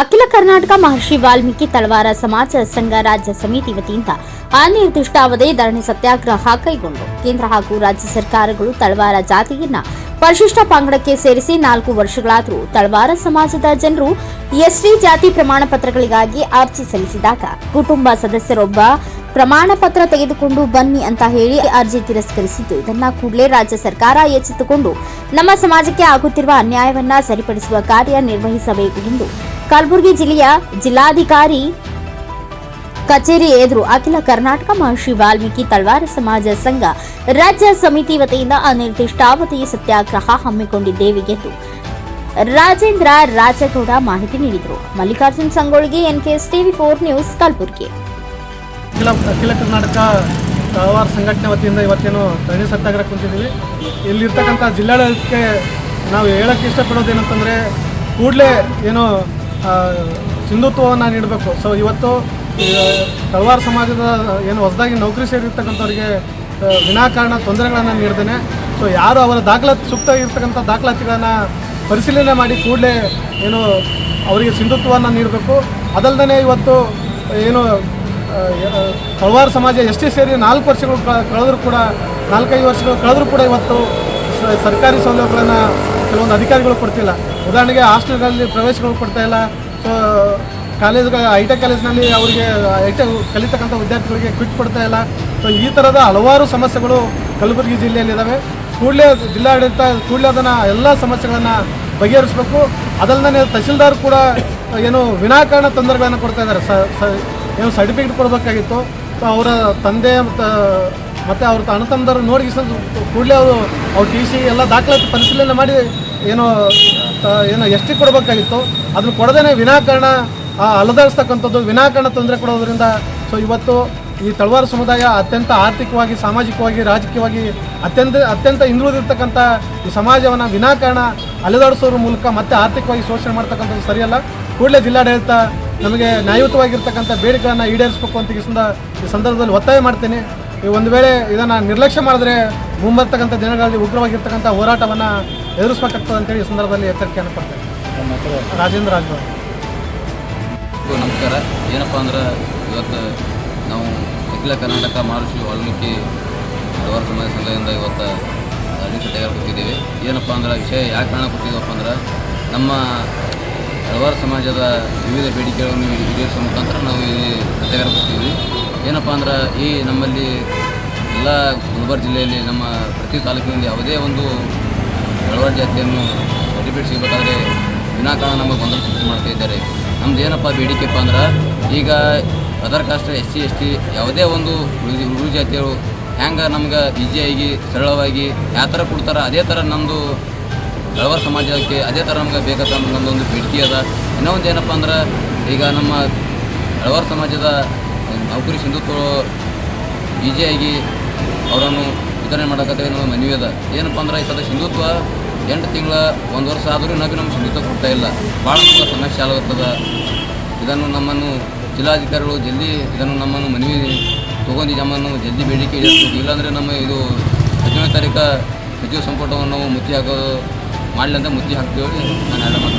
ಅಖಿಲ ಕರ್ನಾಟಕ ಮಹರ್ಷಿ ವಾಲ್ಮೀಕಿ ತಳವಾರ ಸಮಾಜ ಸಂಘ ರಾಜ್ಯ ಸಮಿತಿ ವತಿಯಿಂದ ಅನಿರ್ದಿಷ್ಟಾವಧಿ ಧರಣಿ ಸತ್ಯಾಗ್ರಹ ಕೈಗೊಂಡು ಕೇಂದ್ರ ಹಾಗೂ ರಾಜ್ಯ ಸರ್ಕಾರಗಳು ತಳವಾರ ಜಾತಿಯನ್ನ ಪರಿಶಿಷ್ಟ ಪಂಗಡಕ್ಕೆ ಸೇರಿಸಿ ನಾಲ್ಕು ವರ್ಷಗಳಾದರೂ ತಳವಾರ ಸಮಾಜದ ಜನರು ಎಸ್ಟಿ ಜಾತಿ ಪ್ರಮಾಣ ಪತ್ರಗಳಿಗಾಗಿ ಅರ್ಜಿ ಸಲ್ಲಿಸಿದಾಗ ಕುಟುಂಬ ಸದಸ್ಯರೊಬ್ಬ ಪ್ರಮಾಣ ಪತ್ರ ತೆಗೆದುಕೊಂಡು ಬನ್ನಿ ಅಂತ ಹೇಳಿ ಅರ್ಜಿ ತಿರಸ್ಕರಿಸಿದ್ದು. ಇದನ್ನ ಕೂಡಲೇ ರಾಜ್ಯ ಸರ್ಕಾರ ಎಚ್ಚೆತ್ತುಕೊಂಡು ನಮ್ಮ ಸಮಾಜಕ್ಕೆ ಆಗುತ್ತಿರುವ ಅನ್ಯಾಯವನ್ನ ಸರಿಪಡಿಸುವ ಕಾರ್ಯ ನಿರ್ವಹಿಸಬೇಕು ಎಂದು ಕಲಬುರಗಿ ಜಿಲ್ಲೆಯ ಜಿಲ್ಲಾಧಿಕಾರಿ ಕಚೇರಿ ಎದುರು ಅಖಿಲ ಕರ್ನಾಟಕ ಮಹರ್ಷಿ ವಾಲ್ಮೀಕಿ ತಳವಾರ ಸಮಾಜ ಸಂಘ ರಾಜ್ಯ ಸಮಿತಿ ವತಿಯಿಂದ ಅನಿರ್ದಿಷ್ಟಾವಧಿ ಸತ್ಯಾಗ್ರಹ ಹಮ್ಮಿಕೊಂಡಿದ್ದೇವೆ ಎಂದು ರಾಜೇಂದ್ರ ರಾಜಗೌಡ ಮಾಹಿತಿ ನೀಡಿದರು. Mallikarjun ಸಂಗೊಳ್ಳಿಗೆ NKS TV four news Kalaburagi. Akhila Karnataka Talawara ಸಂಘಟನೆ ವತಿಯಿಂದ ಇವತ್ತೇನು ಧರಣಿ ಸತ್ಯಾಗ್ರಹ ಕುಂತಿದ್ದೀವಿ. ಇಲ್ಲಿರ್ತಕ್ಕಂಥ ಜಿಲ್ಲಾಡಳಿತಕ್ಕೆ ನಾವು ಹೇಳಕ್ಕೆ ಇಷ್ಟಪಡೋದೇನಂತಂದರೆ ಕೂಡಲೇ ಏನು ಸಿಂಧುತ್ವವನ್ನು ನೀಡಬೇಕು. ಸೊ ಇವತ್ತು ತಳವಾರ ಸಮಾಜದ ಏನು ಹೊಸದಾಗಿ ನೌಕರಿ ಸೇರಿರ್ತಕ್ಕಂಥವ್ರಿಗೆ ವಿನಾಕಾರಣ ತೊಂದರೆಗಳನ್ನು ನೀಡ್ದೇನೆ. ಸೊ ಯಾರು ಅವರ ದಾಖಲಾತಿ ಸೂಕ್ತ ಇರ್ತಕ್ಕಂಥ ದಾಖಲಾತಿಗಳನ್ನು ಪರಿಶೀಲನೆ ಮಾಡಿ ಕೂಡಲೇ, ಏನು, ಅವರಿಗೆ ಸಿಂಧುತ್ವವನ್ನು ನೀಡಬೇಕು. ಅದಲ್ಲದೆ ಇವತ್ತು, ಏನು ತಳವಾರ ಸಮಾಜ ಎಷ್ಟೇ ಸೇರಿ ನಾಲ್ಕು ವರ್ಷಗಳು ಕಳೆದರೂ ಕೂಡ, ನಾಲ್ಕೈದು ವರ್ಷಗಳು ಕಳೆದರೂ ಕೂಡ ಇವತ್ತು ಸರ್ಕಾರಿ ಸೌಲಭ್ಯಗಳನ್ನು ಕೆಲವೊಂದು ಅಧಿಕಾರಿಗಳು ಕೊಡ್ತಿಲ್ಲ. ಉದಾಹರಣೆಗೆ ಹಾಸ್ಟೆಲ್ಗಳಲ್ಲಿ ಪ್ರವೇಶಗಳು ಕೊಡ್ತಾ ಇಲ್ಲ. ಸೊ ಕಾಲೇಜ್ ಟೆಕ್ ಕಾಲೇಜ್ನಲ್ಲಿ ಅವರಿಗೆ ಐ ಟೆಕ್ ಕಲಿತಕ್ಕಂಥ ವಿದ್ಯಾರ್ಥಿಗಳಿಗೆ ಕ್ವಿಟ್ ಕೊಡ್ತಾ ಇಲ್ಲ. ಸೊ ಈ ಥರದ ಹಲವಾರು ಸಮಸ್ಯೆಗಳು ಕಲಬುರಗಿ ಜಿಲ್ಲೆಯಲ್ಲಿದ್ದಾವೆ ಕೂಡಲೇ ಜಿಲ್ಲಾಡಳಿತ ಕೂಡಲೇ ಅದನ್ನು ಎಲ್ಲ ಸಮಸ್ಯೆಗಳನ್ನು ಬಗೆಹರಿಸಬೇಕು. ಅದಲ್ಲದೆ ತಹಸೀಲ್ದಾರ್ ಕೂಡ ಏನು ವಿನಾಕಾರಣ ತೊಂದರೆಗಳನ್ನು ಕೊಡ್ತಾ ಇದ್ದಾರೆ. ಸ- ಏನು ಸರ್ಟಿಫಿಕೇಟ್ ಕೊಡಬೇಕಾಗಿತ್ತು. ಸೊ ಅವರ ತಂದೆ ಮತ್ತು ಮತ್ತು ಅವ್ರ ಅಣ್ಣ ತಮ್ಮದವ್ರು ನೋಡಿ ಕೂಡಲೇ ಅವರು ಅವ್ರ ಟಿ ಸಿ ಎಲ್ಲ ದಾಖಲಾತಿ ಪರಿಶೀಲನೆ ಮಾಡಿ ಏನೋ ಏನೋ ಎಷ್ಟು ಕೊಡಬೇಕಾಗಿತ್ತು. ಅದನ್ನು ಕೊಡದೇ ವಿನಾಕಾರಣ ಅಲದಾಡಿಸ್ತಕ್ಕಂಥದ್ದು ವಿನಾಕಾರಣ ತೊಂದರೆ ಕೊಡೋದ್ರಿಂದ ಸೊ ಇವತ್ತು ಈ ತಳವಾರ ಸಮುದಾಯ ಅತ್ಯಂತ ಆರ್ಥಿಕವಾಗಿ, ಸಾಮಾಜಿಕವಾಗಿ, ರಾಜಕೀಯವಾಗಿ ಅತ್ಯಂತ ಅತ್ಯಂತ ಹಿಂದುಳಿದಿರ್ತಕ್ಕಂಥ ಈ ಸಮಾಜವನ್ನು ವಿನಾಕಾರಣ ಅಲೆದಾಡಿಸೋದ್ರ ಮೂಲಕ ಮತ್ತೆ ಆರ್ಥಿಕವಾಗಿ ಶೋಷಣೆ ಮಾಡ್ತಕ್ಕಂಥದ್ದು ಸರಿಯಲ್ಲ. ಕೂಡಲೇ ಜಿಲ್ಲಾಡಳಿತ ನಮಗೆ ನ್ಯಾಯಯುತವಾಗಿರ್ತಕ್ಕಂಥ ಬೇಡಿಕೆಗಳನ್ನು ಈಡೇರಿಸಬೇಕು ಅಂತ ಈ ಸಂದರ್ಭದಲ್ಲಿ ಒತ್ತಾಯ ಮಾಡ್ತೇನೆ. ಒಂದು ವೇಳೆ ಇದನ್ನು ನಿರ್ಲಕ್ಷ್ಯ ಮಾಡಿದ್ರೆ ಮುಂಬರ್ತಕ್ಕಂಥ ದಿನಗಳಲ್ಲಿ ಉಗ್ರವಾಗಿರ್ತಕ್ಕಂಥ ಹೋರಾಟವನ್ನು ಎದುರಿಸಬೇಕಾಗ್ತದೆ ಅಂತೇಳಿ ಈ ಸಂದರ್ಭದಲ್ಲಿ ಎಚ್ಚರಿಕೆಯನ್ನು ಕೊಡ್ತೇನೆ. ರಾಜೇಂದ್ರ ರಾಜ್ಭವನ್ ನಮಸ್ಕಾರ. ಏನಪ್ಪ ಅಂದ್ರೆ ಇವತ್ತು ನಾವು ಅಖಿಲ ಕರ್ನಾಟಕ ಮಹರ್ಷಿ ವಾಲ್ಮೀಕಿ ಹಲವಾರು ಸಮಾಜ ಸಂಘದಿಂದ ಇವತ್ತು ಸತ್ಯಾಗ್ರಹ ಕೂತಿದ್ದೀವಿ ಏನಪ್ಪ ಅಂದ್ರೆ ವಿಷಯ ಯಾಕೆ ಕಾರಣ ಕೊಟ್ಟಿದ್ದೀವಪ್ಪ ಅಂದ್ರೆ ನಮ್ಮ ಹಲವಾರು ಸಮಾಜದ ವಿವಿಧ ಬೇಡಿಕೆಗಳನ್ನು ಈಡೇರಿಸುವ ಮುಖಾಂತರ ನಾವು ಇಲ್ಲಿ ಸತ್ಯಾಗ್ರಹ ಏನಪ್ಪ ಅಂದ್ರೆ ಈ ನಮ್ಮಲ್ಲಿ ಎಲ್ಲ ಗುಲ್ಬರ್ಗ ಜಿಲ್ಲೆಯಲ್ಲಿ ನಮ್ಮ ಪ್ರತಿ ತಾಲೂಕಿನಲ್ಲಿ ಯಾವುದೇ ಒಂದು ಹಲವಾರು ಜಾತಿಯನ್ನು ಸರ್ಟಿಫಿಕೇಟ್ ಸಿಗಬೇಕಾದ್ರೆ ವಿನಾಕಾರಣ ನಮಗೆ ಗೊಂದಲ ಸೃಷ್ಟಿ ಮಾಡ್ತಾ ಇದ್ದಾರೆ. ನಮ್ದು ಏನಪ್ಪ ಬೇಡಿಕೆಪ್ಪ ಅಂದ್ರೆ ಈಗ other caste S C, S T ಯಾವುದೇ ಒಂದು ಉಳಿದ ಜಾತಿಯರು ಹೆಂಗೆ ನಮ್ಗೆ ಈಸಿಯಾಗಿ ಸರಳವಾಗಿ ಯಾವ ಥರ ಕೊಡ್ತಾರೆ, ಅದೇ ಥರ ನಮ್ಮದು ಹಲವಾರು ಸಮಾಜಕ್ಕೆ ಅದೇ ಥರ ನಮ್ಗೆ ಬೇಕಾದ ನಮ್ಮದೊಂದು ಬೇಡಿಕೆ ಅದ. ಇನ್ನೊಂದು ಏನಪ್ಪ ಅಂದ್ರೆ ಈಗ ನಮ್ಮ ಹಳವಾರು ಸಮಾಜದ ನೌಕರಿ ಸಿಂಧುತ್ವ ಈಜಿಯಾಗಿ ಅವರನ್ನು ವಿತರಣೆ ಮಾಡೋಕತ್ತೆ ನಮ್ಮ ಮನವಿ ಅದ. ಏನಪ್ಪ ಅಂದ್ರೆ ಈ ಸದ ಸಿಂಧುತ್ವ ಎಂಟು ತಿಂಗಳ ಒಂದು ವರ್ಷ ಆದರೂ ಇನ್ನೂ ನಮ್ಗೆ ಸಿಂಧುತ್ವ ಕೊಡ್ತಾ ಇಲ್ಲ. ಭಾಳ ತುಂಬ ಸಮಸ್ಯೆ ಆಗುತ್ತದೆ ಇದನ್ನು ನಮ್ಮನ್ನು ಜಿಲ್ಲಾಧಿಕಾರಿಗಳು ಜಲ್ದಿ ಇದನ್ನು ನಮ್ಮನ್ನು ಮನವಿ ತೊಗೊಂಡು ನಮ್ಮನ್ನು ಜಲ್ದಿ ಬೇಡಿಕೆ ಇಡಬೇಕು. ಇಲ್ಲಾಂದರೆ ನಮ್ಮ ಇದು ಹದಿನೇಳನೇ ತಾರೀಕು ಸಚಿವ ಸಂಪುಟವನ್ನು ಮುತ್ತಿ ಹಾಕೋದು ಮಾಡಲಿ ಅಂತ ಮುತ್ತಿ ಹಾಕ್ತೀವಿ ನಾನು ಮಾತು